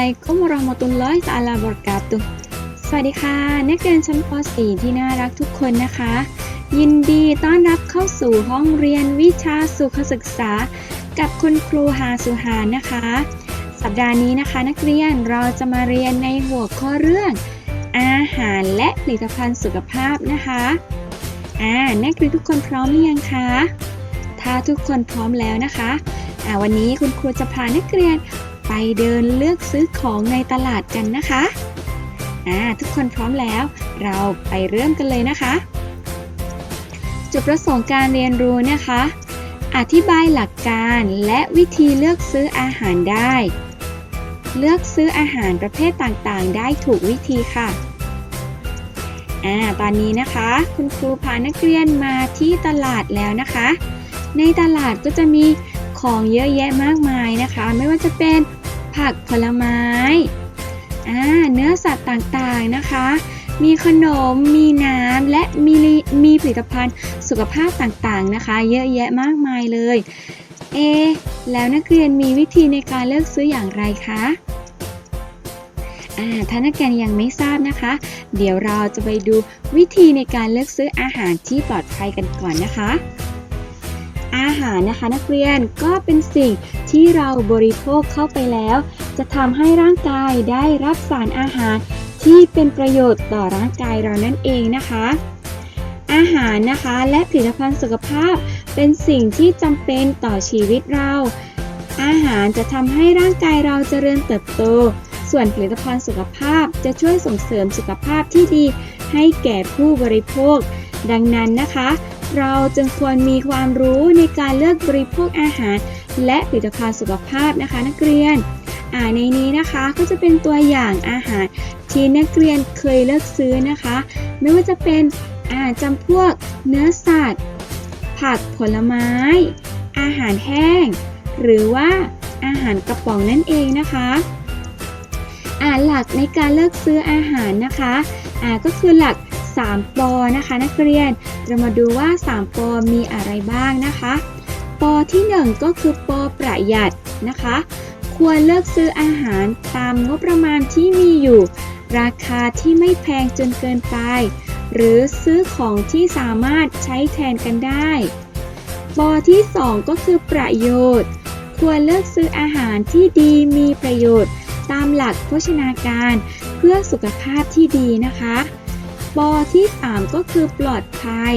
ลัยกุมราะห์มตุลลอฮิตาลาบะเราะกาตุสวัสดีค่ะ นักเรียนชั้นป .4 ที่น่ารักทุกคนนะคะ ยินดีต้อนรับเข้าสู่ห้องเรียนวิชาสุขศึกษา กับคุณครูฮาสุฮานนะคะ สัปดาห์นี้นะคะ นักเรียนเราจะมาเรียนในหัวข้อเรื่อง อาหารและผลิตภัณฑ์สุขภาพนะคะอ่านักเรียนทุกคนพร้อมหรือยังคะถ้าทุกคนพร้อมแล้วนะคะอ่าวันนี้คุณครูจะพานักเรียน ไปเดินเลือกซื้อของในตลาดกันนะคะอ่าทุกคนพร้อมแล้ว เราไปเริ่มกันเลยนะคะ จุดประสงค์การเรียนรู้นะคะ อธิบายหลักการและวิธีเลือกซื้ออาหารได้ เลือกซื้ออาหารประเภทต่างๆ ได้ถูกวิธีค่ะอ่าตอนนี้นะคะ คุณครูพานักเรียนมาที่ตลาดแล้วนะคะ ในตลาดก็จะมีของเยอะแยะมากมายนะคะ ไม่ว่าจะเป็น ผักผลไม้เนื้อสัตว์ต่างๆนะคะ มีขนม มีน้ำ และมีมีผลิตภัณฑ์สุขภาพต่างๆนะคะ เยอะแยะมากมายเลย เอ แล้วนักเรียนมีวิธีในการเลือกซื้ออย่างไรคะถ้านักเรียนยังไม่ทราบนะคะ เดี๋ยวเราจะไปดูวิธีในการเลือกซื้ออาหารที่ปลอดภัยกันก่อนนะคะ อาหารนะคะนักเรียนก็เป็นสิ่งที่เราบริโภคเข้าไปแล้ว จะทำให้ร่างกายได้รับสารอาหารที่เป็นประโยชน์ต่อร่างกายเรานั่นเองนะคะ อาหารนะคะและผลิตภัณฑ์สุขภาพเป็นสิ่งที่จำเป็นต่อชีวิตเรา อาหารจะทำให้ร่างกายเราเจริญเติบโต ส่วนผลิตภัณฑ์สุขภาพจะช่วยส่งเสริมสุขภาพที่ดีให้แก่ผู้บริโภค ดังนั้นนะคะ เราจึงควรมีความรู้ในการเลือกบริโภคอาหาร และผลิตภัณฑ์สุขภาพนะคะ นักเรียนอ่าในนี้นะคะก็จะเป็นตัวอย่างอาหารที่นักเรียนเคยเลือกซื้อนะคะ ไม่ว่าจะเป็นอาจำพวกเนื้อสัตว์ ผักผลไม้ อาหารแห้ง หรือว่าอาหารกระป๋องนั่นเองนะคะอ่าหลักในการเลือกซื้ออาหารนะคะอ่าก็คือหลัก 3ปอนะคะนักเรียนเรามาดูว่า 3ปอมีอะไรบ้างนะคะปอที่ 1 ก็คือปอประหยัดนะคะ ควรเลือกซื้ออาหารตามงบประมาณที่มีอยู่ ราคาที่ไม่แพงจนเกินไป หรือซื้อของที่สามารถใช้แทนกันได้ปอที่ 2 ก็คือประโยชน์ ควรเลือกซื้ออาหารที่ดีมีประโยชน์ ตามหลักโภชนาการ เพื่อสุขภาพที่ดีนะคะ ปอที่ 3 ก็คือปลอดภัย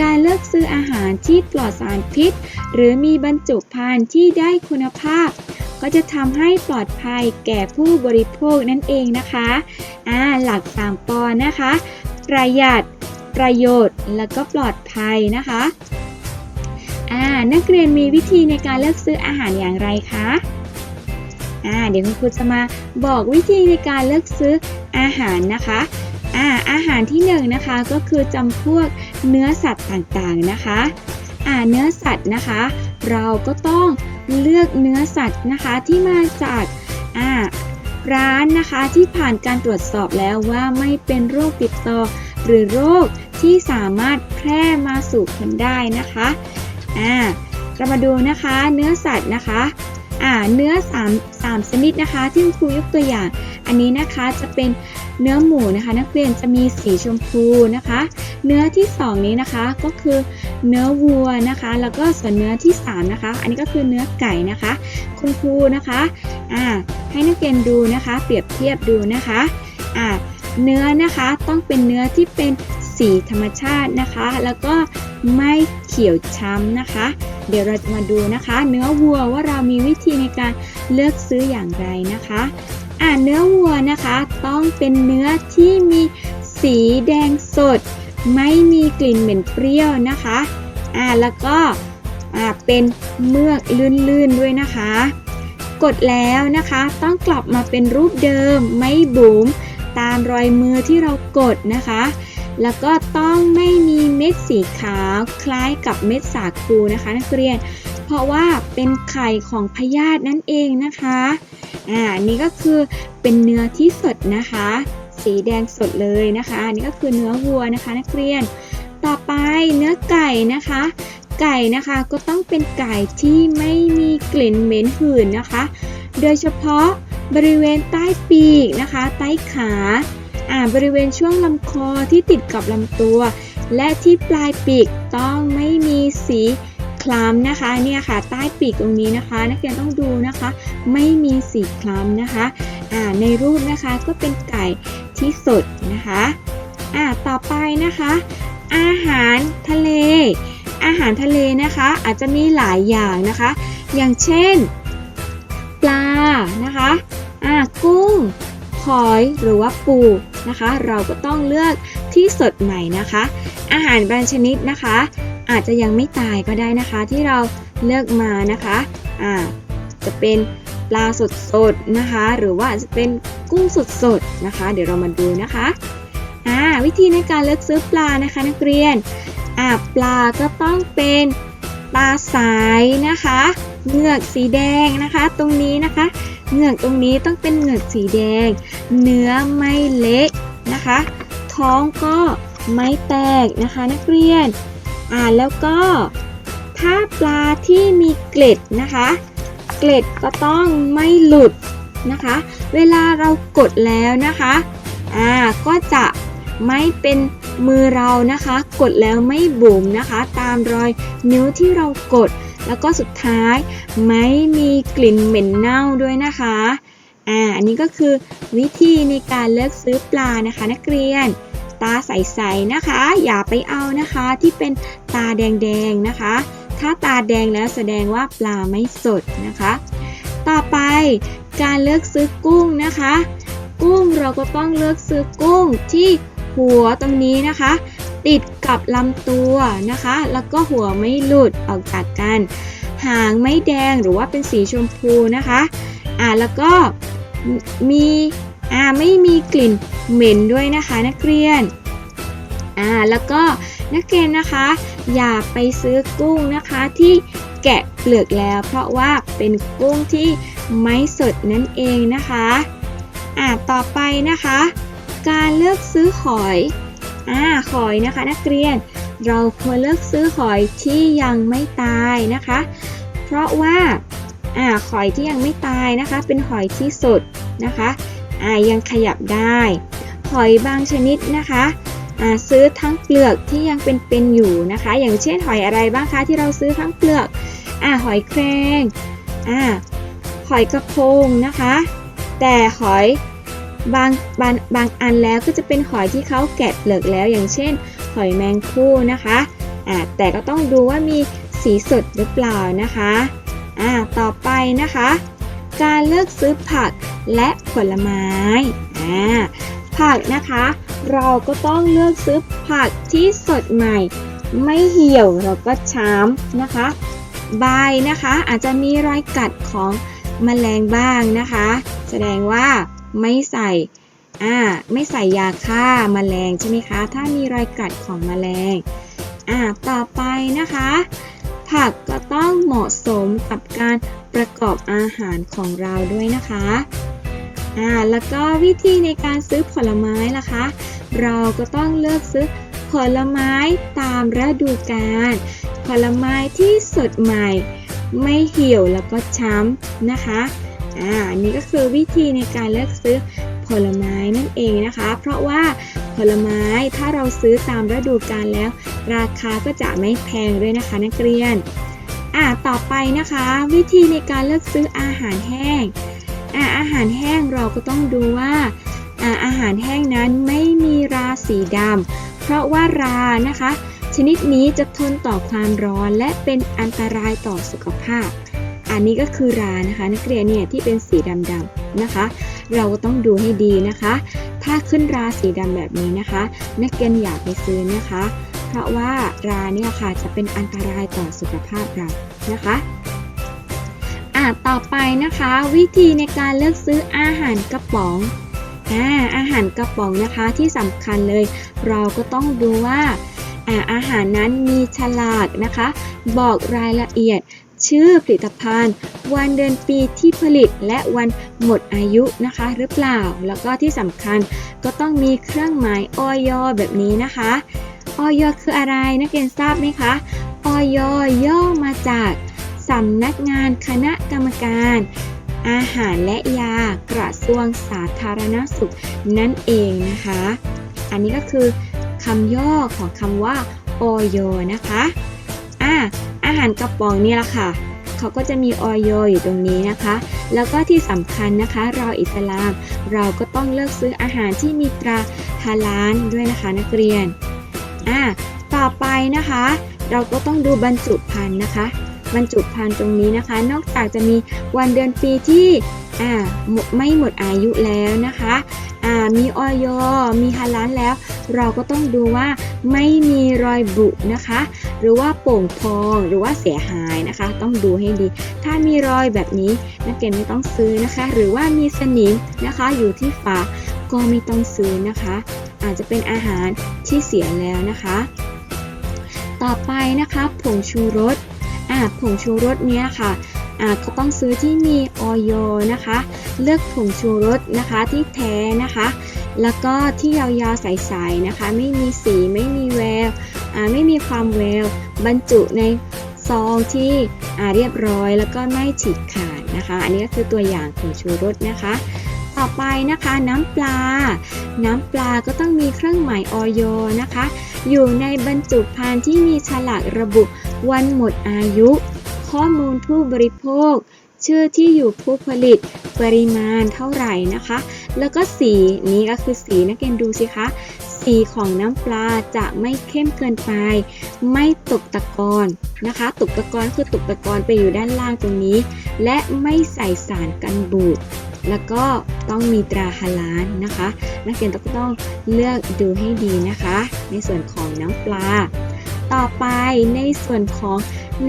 การเลือกซื้ออาหารที่ปลอดสารพิษ หรือมีบรรจุภัณฑ์ที่ได้คุณภาพ ก็จะทำให้ปลอดภัยแก่ผู้บริโภคนั่นเองนะคะอ่าหลัก 3 ปอนะคะ ประหยัด ประโยชน์ แล้วก็ปลอดภัยนะคะอ่านักเรียนมีวิธีในการเลือกซื้ออาหารอย่างไรคะอ่าเดี๋ยวคุณครูจะมาบอกวิธีในการเลือกซื้ออาหารนะคะ อ่าอาหารที่หนึ่งนะคะก็คือจำพวกเนื้อสัตว์ต่างๆนะคะอ่าเนื้อสัตว์นะคะ เราก็ต้องเลือกเนื้อสัตว์นะคะที่มาจากอ่าร้านนะคะที่ผ่านการตรวจสอบแล้วว่าไม่เป็นโรคติดต่อ หรือโรคที่สามารถแพร่มาสู่คนได้นะคะอ่าเรามาดูนะคะเนื้อสัตว์นะคะ อ่าเนื้อ3 3ชนิดนะคะที่คุณครูยกตัวอย่าง อันนี้นะคะจะเป็นเนื้อหมูนะคะ นักเรียนจะมีสีชมพูนะคะ เนื้อที่ 2 นี้นะคะก็คือเนื้อวัวนะคะ แล้วก็ส่วนเนื้อที่ 3 นะคะ อันนี้ก็คือเนื้อไก่นะคะ คุณครูนะคะอ่าให้นักเรียนดูนะคะ เปรียบเทียบดูนะคะอ่าเนื้อนะคะต้องเป็นเนื้อที่เป็นสีธรรมชาตินะคะ แล้วก็ ไม่เขียวช้ำนะคะ เดี๋ยวเราจะมาดูนะคะ เนื้อวัวว่าเรามีวิธีในการเลือกซื้ออย่างไรนะคะอ่าเนื้อวัวนะคะต้องเป็นเนื้อที่มีสีแดงสด ไม่มีกลิ่นเหม็นเปรี้ยวนะคะอ่าแล้วก็อ่าเป็นเมือกลื่นๆด้วยนะคะ กดแล้วนะคะต้องกลับมาเป็นรูปเดิมไม่บุ๋มตามรอยมือที่เรากดนะคะ แล้วก็ต้องไม่มีเม็ดสีขาวคล้ายกับเม็ดสาคูนะคะนักเรียน เพราะว่าเป็นไข่ของพยาธินั่นเองนะคะอ่านี่ก็คือเป็นเนื้อที่สดนะคะ สีแดงสดเลยนะคะนี่ก็คือเนื้อวัวนะคะ นักเรียน ต่อไปเนื้อไก่นะคะ ไก่นะคะก็ต้องเป็นไก่ที่ไม่มีกลิ่นเหม็นหืนนะคะ โดยเฉพาะบริเวณใต้ปีกนะคะ ใต้ขา อ่าบริเวณช่วงลำคอที่ติดกับลำตัว และที่ปลายปีกต้องไม่มีสีคล้ำนะคะเนี่ยค่ะ ใต้ปีกตรงนี้นะคะ นักเรียนต้องดูนะคะ ไม่มีสีคล้ำนะคะอ่าในรูปนะคะก็เป็นไก่ที่สดนะคะอ่าต่อไปนะคะ อาหารทะเล อาหารทะเลนะคะอาจจะมีหลายอย่างนะคะ อย่างเช่น ปลานะคะอ่ากุ้งหอยหรือว่าปู นะคะ เราก็ต้องเลือกที่สดใหม่นะคะ อาหารบางชนิดนะคะ อาจจะยังไม่ตายก็ได้นะคะ ที่เราเลือกมานะคะอ่าจะเป็นปลาสดสดๆนะคะ หรือว่าจะเป็นกุ้งสดสดๆนะคะ เดี๋ยวเรามาดูนะคะอ่าวิธีในการเลือกซื้อปลานะคะนักเรียนอ่าปลาก็ต้องเป็นปลาสายนะคะเงือกสีแดงนะคะ ตรงนี้นะคะ เหงือกตรงนี้ต้องเป็นเหงือกสีแดง เนื้อไม่เละนะคะ ท้องก็ไม่แตกนะคะนักเรียน อ่าแล้วก็ถ้าปลาที่มีเกล็ดนะคะ เกล็ดก็ต้องไม่หลุดนะคะ เวลาเรากดแล้วนะคะ อ่าก็จะไม่เป็นมือเรานะคะ กดแล้วไม่บุ๋มนะคะ ตามรอยนิ้วที่เรากด แล้วก็สุดท้ายไม่มีกลิ่นเหม็นเน่าด้วยนะคะ อ่า อันนี้ก็คือวิธีในการเลือกซื้อปลานะคะ นักเรียน ตาใสๆนะคะ อย่าไปเอานะคะที่เป็นตาแดงๆนะคะ ถ้าตาแดงแล้วแสดงว่าปลาไม่สดนะคะ ต่อไปการเลือกซื้อกุ้งนะคะ กุ้งเราก็ต้องเลือกซื้อกุ้งที่หัวตรงนี้นะคะ ติดกับลำตัวนะคะ แล้วก็หัวไม่หลุดออกจากกัน หางไม่แดงหรือว่าเป็นสีชมพูนะคะอ่าแล้วก็มีอ่าไม่มีกลิ่นเหม็นด้วยนะคะนักเรียนอ่าแล้วก็นักเรียนนะคะ อย่าไปซื้อกุ้งนะคะที่แกะเปลือกแล้ว เพราะว่าเป็นกุ้งที่ไม่สดนั่นเองนะคะอ่าต่อไปนะคะ การเลือกซื้อหอย อ่าหอยนะคะ นักเรียน เราควรเลือกซื้อหอยที่ยังไม่ตายนะคะ เพราะว่าอ่าหอยที่ยังไม่ตายนะคะ เป็นหอยที่สดนะคะอ่ายังขยับได้ หอยบางชนิดนะคะอ่าซื้อทั้งเปลือกที่ยังเป็นๆอยู่นะคะ อย่างเช่นหอยอะไรบ้างคะที่เราซื้อทั้งเปลือกอ่าหอยแครงอ่าหอยกระพงนะคะ แต่หอย บางบางบางอันแล้วก็จะเป็นหอยที่เขาแกะเปลือกแล้วอย่างเช่น หอยแมงคู่นะคะอ่าแต่ก็ต้องดูว่ามีสีสดหรือเปล่านะคะอ่าต่อไปนะคะ การเลือกซื้อผักและผลไม้อ่าผักนะคะ เราก็ต้องเลือกซื้อผักที่สดใหม่ ไม่เหี่ยวแล้วก็ช้ำนะคะ ใบนะคะอาจจะมีรอยกัดของแมลงบ้างนะคะ แสดงว่า ไม่ใส่อ่าไม่ใส่ยาฆ่าแมลงใช่ไหมคะ ถ้ามีรอยกัดของแมลงอ่าต่อไปนะคะ ผักก็ต้องเหมาะสมกับการประกอบอาหารของเราด้วยนะคะอ่าแล้วก็วิธีในการซื้อผลไม้ล่ะคะ เราก็ต้องเลือกซื้อผลไม้ตามฤดูกาลผลไม้ที่สดใหม่ ไม่เหี่ยวแล้วก็ช้ำนะคะ อ่านนี้ก็คือวิธีในการเลือกซื้อผลไม้นั่นเองนะคะ เพราะว่าผลไม้ถ้าเราซื้อตามฤดูกาลแล้ว ราคาก็จะไม่แพงด้วยนะคะนักเรียนอ่าต่อไปนะคะ วิธีในการเลือกซื้ออาหารแห้งอ่าอาหารแห้งเราก็ต้องดูว่าอ่าอาหารแห้งนั้นไม่มีราสีดำเพราะว่ารานะคะ ชนิดนี้จะทนต่อความร้อนและเป็นอันตรายต่อสุขภาพ อันนี้ก็คือรานะคะ นักเรียนเนี่ยที่เป็นสีดำๆนะคะ เราต้องดูให้ดีนะคะ ถ้าขึ้นราสีดำแบบนี้นะคะ นักเรียนอย่าไปซื้อนะคะ เพราะว่าราเนี่ยค่ะจะเป็นอันตรายต่อสุขภาพเรานะคะอะต่อไปนะคะ วิธีในการเลือกซื้ออาหารกระป๋องอาอาหารกระป๋องนะคะที่สำคัญเลย เราก็ต้องดูว่าอ่าอาหารนั้นมีฉลากนะคะ บอกรายละเอียด ชื่อผลิตภัณฑ์ วันเดือนปีที่ผลิตและวันหมดอายุนะคะ หรือเปล่า แล้วก็ที่สำคัญก็ต้องมีเครื่องหมายออยแบบนี้นะคะออยคืออะไรนักเรียนทราบไหมคะออยย่อมาจากสำนักงานคณะกรรมการ อาหารและยากระทรวงสาธารณสุขนั่นเองนะคะ อันนี้ก็คือคำย่อของคำว่าออยนะคะอ่า อาหารกระป๋องนี่แหละค่ะเขาก็จะมีออยอยู่ตรงนี้นะคะ แล้วก็ที่สำคัญนะคะ เราอิสลาม เราก็ต้องเลือกซื้ออาหารที่มีตราฮาลาลด้วยนะคะนักเรียนอ่าต่อไปนะคะ เราก็ต้องดูบรรจุภัณฑ์นะคะ บรรจุภัณฑ์ตรงนี้นะคะ นอกจากจะมีวันเดือนปีที่อ่าไม่หมดอายุแล้วนะคะอ่ามีออยมีฮาลาลแล้ว เราก็ต้องดูว่าไม่มีรอยบุนะคะ หรือว่าโป่งพองหรือว่าเสียหายนะคะ ต้องดูให้ดี ถ้ามีรอยแบบนี้นักเรียนไม่ต้องซื้อนะคะ หรือว่ามีสนิมนะคะอยู่ที่ฝาก็ไม่ต้องซื้อนะคะ อาจจะเป็นอาหารที่เสียแล้วนะคะ ต่อไปนะคะผงชูรสอ่าผงชูรสเนี้ยค่ะอ่าก็ต้องซื้อที่มีออยนะคะ เลือกผงชูรสนะคะที่แท้นะคะ แล้วก็ที่ยาวๆใสๆนะคะ ไม่มีสีไม่มีแวว ไม่มีความแววบรรจุในซองที่เรียบร้อยแล้วก็ไม่ฉีกขาดนะคะ อันนี้ก็คือตัวอย่างผงชูรสนะคะ ต่อไปนะคะน้ำปลา น้ำปลาก็ต้องมีเครื่องหมายออยนะคะ อยู่ในบรรจุภัณฑ์ที่มีฉลากระบุวันหมดอายุ ข้อมูลผู้บริโภค ชื่อที่อยู่ผู้ผลิตปริมาณเท่าไหร่นะคะ แล้วก็สีนี้ก็คือสีนักเรียนดูสิคะ สีของน้ำปลาจะไม่เข้มเกินไป ไม่ตกตะกอนนะคะ ตกตะกอนคือตกตะกอนไปอยู่ด้านล่างตรงนี้ และไม่ใส่สารกันบูดแล้วก็ต้องมีตราฮาลาลนะคะ นักเรียนก็ต้องเลือกดูให้ดีนะคะ ในส่วนของน้ำปลา ต่อไปในส่วนของ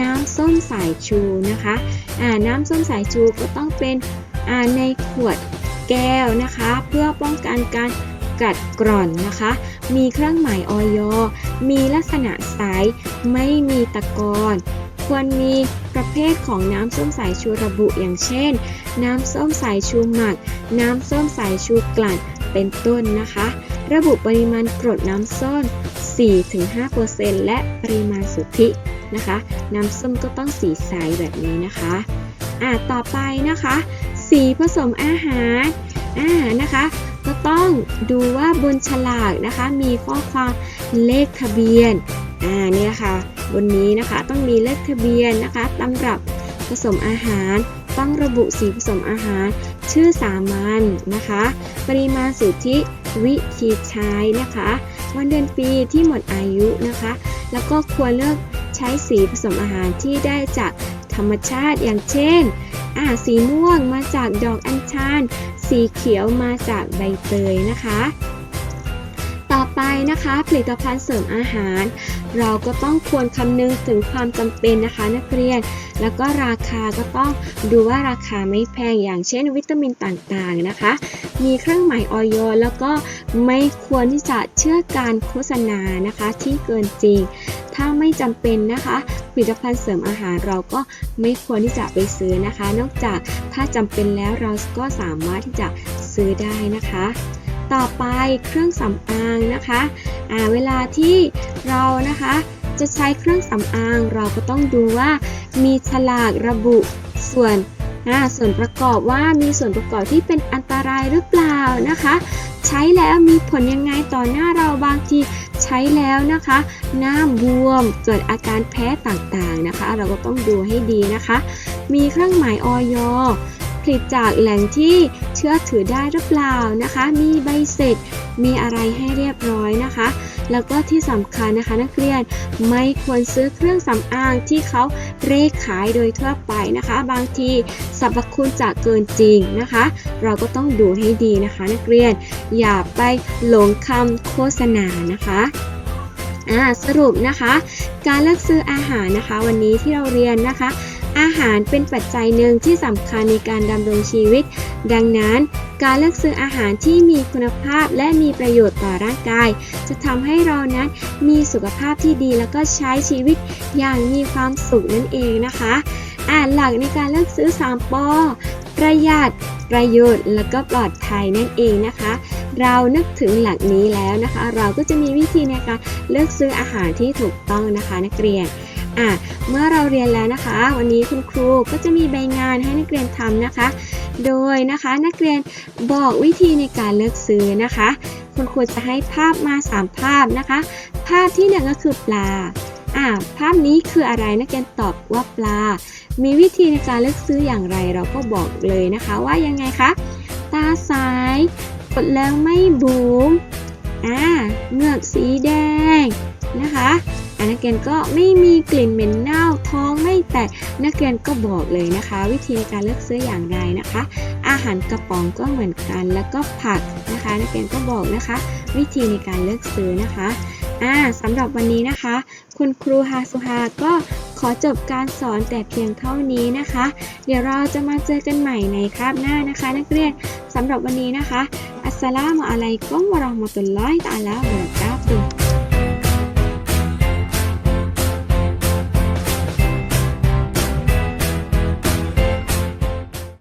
น้ำส้มสายชูนะคะอ่าน้ำส้มสายชูก็ต้องเป็นอ่าในขวดแก้วนะคะ เพื่อป้องกันการ กัดกร่อนนะคะ มีเครื่องหมายออยมีลักษณะใส ไม่มีตะกอนควรมีประเภทของน้ำส้มสายชูระบุอย่างเช่น น้ำส้มสายชูหมัก น้ำส้มสายชูกลั่น เป็นต้นนะคะ ระบุปริมาณกรดน้ำส้ม 4-5%และปริมาณสุทธินะคะ น้ำส้มก็ต้องสีใสแบบนี้นะคะอ่าต่อไปนะคะ สีผสมอาหารอ่านะคะ ก็ต้องดูว่าบนฉลากนะคะ มีข้อความเลขทะเบียน อ่าเนี่ยค่ะ บนนี้นะคะต้องมีเลขทะเบียนนะคะตำรับผสมอาหาร ต้องระบุสีผสมอาหาร ชื่อสามัญนะคะ ปริมาณสุทธิวิธีใช้นะคะ วันเดือนปีที่หมดอายุนะคะ แล้วก็ควรเลือกใช้สีผสมอาหารที่ได้จากธรรมชาติอย่างเช่น อ่าสีม่วงมาจากดอกอัญชัน สีเขียวมาจากใบเตยนะคะ ต่อไปนะคะ ผลิตภัณฑ์เสริมอาหาร เราก็ต้องควรคำนึงถึงความจำเป็นนะคะนักเรียน แล้วก็ราคาก็ต้องดูว่าราคาไม่แพงอย่างเช่น วิตามินต่างๆนะคะ มีเครื่องหมายออยแล้วก็ไม่ควรที่จะเชื่อการโฆษณานะคะที่เกินจริง ถ้าไม่จำเป็นนะคะผลิตภัณฑ์เสริมอาหารเราก็ไม่ควรที่จะไปซื้อนะคะ นอกจากถ้าจำเป็นแล้วเราก็สามารถที่จะซื้อได้นะคะ ต่อไปเครื่องสำอางนะคะอ่าเวลาที่เรานะคะจะใช้เครื่องสำอางเราก็ต้องดูว่ามีฉลากระบุส่วนอ่าส่วนประกอบว่ามีส่วนประกอบที่เป็นอันตรายหรือเปล่านะคะ ใช้แล้วมีผลยังไงต่อหน้าเราบางทีใช้แล้วนะคะ หน้าบวมเกิดอาการแพ้ต่างๆนะคะ เราก็ต้องดูให้ดีนะคะ มีเครื่องหมายออย ผลิตจากแหล่งที่เชื่อถือได้หรือเปล่านะคะ มีใบเสร็จ มีอะไรให้เรียบร้อยนะคะ แล้วก็ที่สำคัญนะคะนักเรียนไม่ควรซื้อเครื่องสำอางที่เขาเร่ขายโดยทั่วไปนะคะ บางทีสรรพคุณจะเกินจริงนะคะ เราก็ต้องดูให้ดีนะคะ นักเรียนอย่าไปหลงคำโฆษณานะคะสรุปนะคะ การเลือกซื้ออาหารนะคะ วันนี้ที่เราเรียนนะคะ อาหารเป็นปัจจัยหนึ่งที่สำคัญในการดำรงชีวิต ดังนั้นการเลือกซื้ออาหารที่มีคุณภาพและมีประโยชน์ต่อร่างกาย จะทำให้เรานั้นมีสุขภาพที่ดีแล้วก็ใช้ชีวิตอย่างมีความสุขนั่นเองนะคะอ่านหลักในการเลือกซื้อ 3ปอประหยัดประโยชน์แล้วก็ปลอดภัยนั่นเองนะคะ เรานึกถึงหลักนี้แล้วนะคะ เราก็จะมีวิธีในการเลือกซื้ออาหารที่ถูกต้องนะคะนักเรียน อะเมื่อเราเรียนแล้วนะคะ วันนี้คุณครูก็จะมีใบงานให้นักเรียนทำนะคะ โดยนะคะนักเรียนบอกวิธีในการเลือกซื้อนะคะ คุณครูจะให้ภาพมา 3 ภาพนะคะ ภาพที่หนึ่งก็คือปลาอ่าภาพนี้คืออะไรนักเรียนตอบว่าปลา มีวิธีในการเลือกซื้ออย่างไรเราก็บอกเลยนะคะ ว่ายังไงคะตาซ้ายกดแล้วไม่บูมอ่าเงือกสีแดงนะคะ นักเรียนก็ไม่มีกลิ่นเหม็นเน่าท้องไม่แตกนักเรียนก็บอกเลยนะคะ วิธีในการเลือกซื้ออย่างไรนะคะ อาหารกระป๋องก็เหมือนกันแล้วก็ผักนะคะ นักเรียนก็บอกนะคะ วิธีในการเลือกซื้อนะคะอ่าสำหรับวันนี้นะคะ คุณครูฮาสุฮาก็ขอจบการสอนแต่เพียงเท่านี้นะคะ เดี๋ยวเราจะมาเจอกันใหม่ในคาบหน้านะคะ นักเรียนสำหรับวันนี้นะคะ อัสสลามุอะลัยกุมวะเราะห์มะตุลลอฮิตะอาลาบะเราะกาตุฮ์